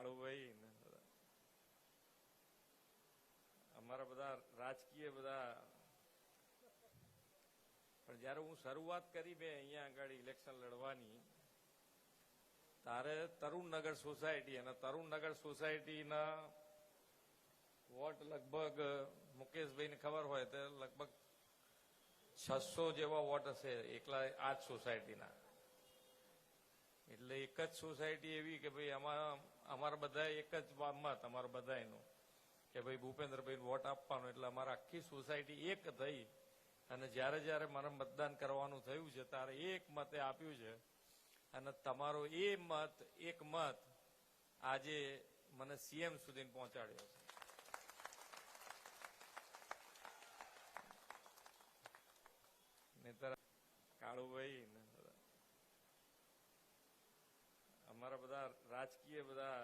કાળુભાઈ ને અમારા બધા રાજકીય બધા. પણ જયારે હું શરૂઆત કરી મેં અહીંયા આગળ ઇલેક્શન લડવાની, તારે તરુણનગર સોસાયટી અને તરુણનગર સોસાયટીના વોટ લગભગ, મુકેશભાઈને ખબર હોય તો લગભગ છસો જેવા વોટ હશે એકલા આ જ સોસાયટીના એટલે એક જ સોસાયટી એવી કે ભાઈ આમાં અમારા બધા એક જ મત અમારા બધાનું કે ભાઈ ભૂપેન્દ્રભાઈ વોટ આપવાનો, એટલે અમારા આખી સોસાયટી એક થઈ. અને જ્યારે જ્યારે મારે મતદાન કરવાનું થયું છે, ત્યારે એક મતે આપ્યું છે. અને તમારો એ મત, એક મત આજે મને સીએમ સુધી પહોંચાડ્યો છે. કાળુભાઈ ને બધા અમારા બધા રાજકીય બધા